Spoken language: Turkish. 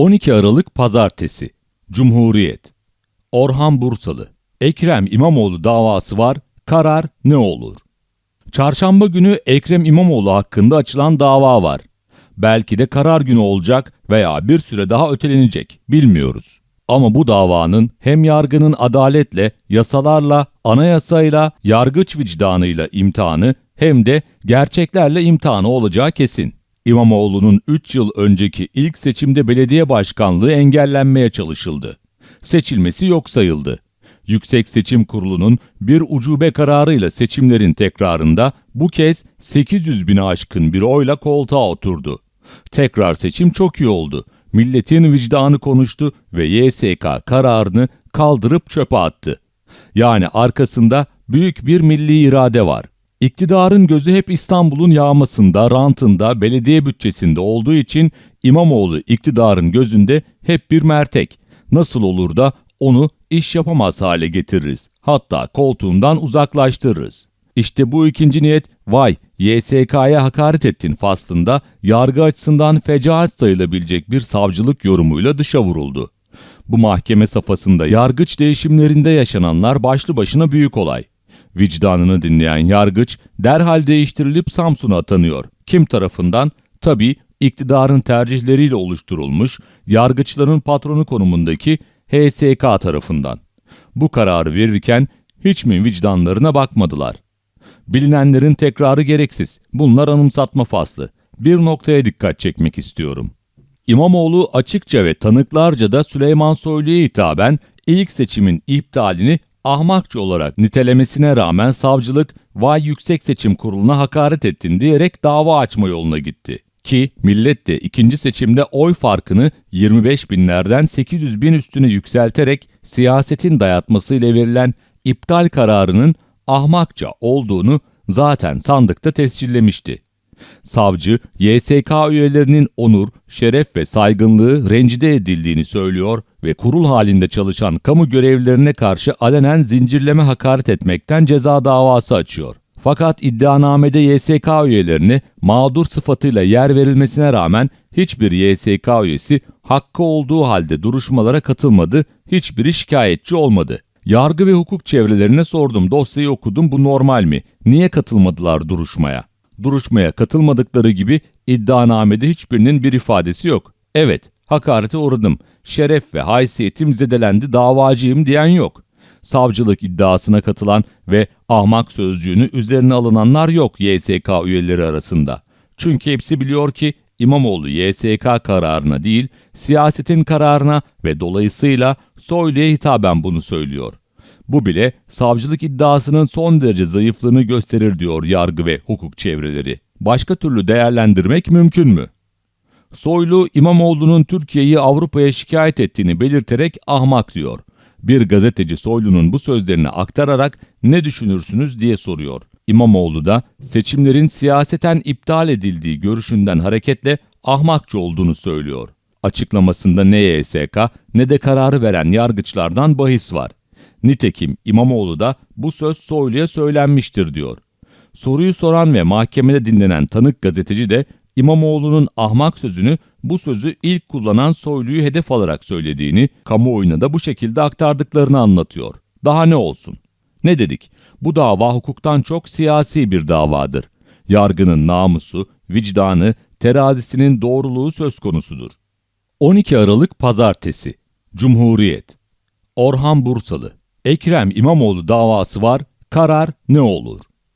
12 Aralık Pazartesi Cumhuriyet Orhan Bursalı Ekrem İmamoğlu davası var, karar ne olur? Çarşamba günü Ekrem İmamoğlu hakkında açılan dava var. Belki de karar günü olacak veya bir süre daha ötelenecek, bilmiyoruz. Ama bu davanın hem yargının adaletle, yasalarla, anayasayla, yargıç vicdanıyla imtihanı hem de gerçeklerle imtihanı olacağı kesin. İmamoğlu'nun 3 yıl önceki ilk seçimde belediye başkanlığı engellenmeye çalışıldı. Seçilmesi yok sayıldı. Yüksek Seçim Kurulu'nun bir ucube kararıyla seçimlerin tekrarında bu kez 800 bini aşkın bir oyla koltuğa oturdu. Tekrar seçim çok iyi oldu. Milletin vicdanı konuştu ve YSK kararını kaldırıp çöpe attı. Yani arkasında büyük bir milli irade var. İktidarın gözü hep İstanbul'un yağmasında, rantında, belediye bütçesinde olduğu için İmamoğlu iktidarın gözünde hep bir mertek. Nasıl olur da onu iş yapamaz hale getiririz. Hatta koltuğundan uzaklaştırırız. İşte bu ikinci niyet vay YSK'ya hakaret ettin faslında yargı açısından fecaat sayılabilecek bir savcılık yorumuyla dışa vuruldu. Bu mahkeme safhasında yargıç değişimlerinde yaşananlar başlı başına büyük olay. Vicdanını dinleyen yargıç derhal değiştirilip Samsun'a atanıyor. Kim tarafından? Tabii iktidarın tercihleriyle oluşturulmuş yargıçların patronu konumundaki HSK tarafından. Bu kararı verirken hiç mi vicdanlarına bakmadılar? Bilinenlerin tekrarı gereksiz. Bunlar anımsatma faslı. Bir noktaya dikkat çekmek istiyorum. İmamoğlu açıkça ve tanıklarca da Süleyman Soylu'ya hitaben ilk seçimin iptalini ahmakça olarak nitelemesine rağmen savcılık vay yüksek seçim kuruluna hakaret ettin diyerek dava açma yoluna gitti. Ki millet de ikinci seçimde oy farkını 25 binlerden 800 bin üstüne yükselterek siyasetin dayatmasıyla verilen iptal kararının ahmakça olduğunu zaten sandıkta tescillemişti. Savcı, YSK üyelerinin onur, şeref ve saygınlığı rencide edildiğini söylüyor ve kurul halinde çalışan kamu görevlilerine karşı alenen zincirleme hakaret etmekten ceza davası açıyor. Fakat iddianamede YSK üyelerine mağdur sıfatıyla yer verilmesine rağmen hiçbir YSK üyesi hakkı olduğu halde duruşmalara katılmadı, hiçbiri şikayetçi olmadı. Yargı ve hukuk çevrelerine sordum, dosyayı okudum bu normal mi? Niye katılmadılar duruşmaya? Duruşmaya katılmadıkları gibi iddianamede hiçbirinin bir ifadesi yok. Evet, hakarete uğradım, şeref ve haysiyetim zedelendi davacıyım diyen yok. Savcılık iddiasına katılan ve ahmak sözcüğünü üzerine alınanlar yok YSK üyeleri arasında. Çünkü hepsi biliyor ki İmamoğlu YSK kararına değil, siyasetin kararına ve dolayısıyla Soylu'ya hitaben bunu söylüyor. Bu bile savcılık iddiasının son derece zayıflığını gösterir diyor yargı ve hukuk çevreleri. Başka türlü değerlendirmek mümkün mü? Soylu İmamoğlu'nun Türkiye'yi Avrupa'ya şikayet ettiğini belirterek ahmak diyor. Bir gazeteci Soylu'nun bu sözlerini aktararak ne düşünürsünüz diye soruyor. İmamoğlu da seçimlerin siyaseten iptal edildiği görüşünden hareketle ahmakça olduğunu söylüyor. Açıklamasında ne YSK ne de kararı veren yargıçlardan bahis var. Nitekim İmamoğlu da bu söz Soylu'ya söylenmiştir diyor. Soruyu soran ve mahkemede dinlenen tanık gazeteci de İmamoğlu'nun ahmak sözünü bu sözü ilk kullanan Soylu'yu hedef alarak söylediğini, kamuoyuna da bu şekilde aktardıklarını anlatıyor. Daha ne olsun? Ne dedik? Bu dava hukuktan çok siyasi bir davadır. Yargının namusu, vicdanı, terazisinin doğruluğu söz konusudur. 12 Aralık Pazartesi Cumhuriyet Orhan Bursalı Ekrem İmamoğlu davası var, karar ne olur?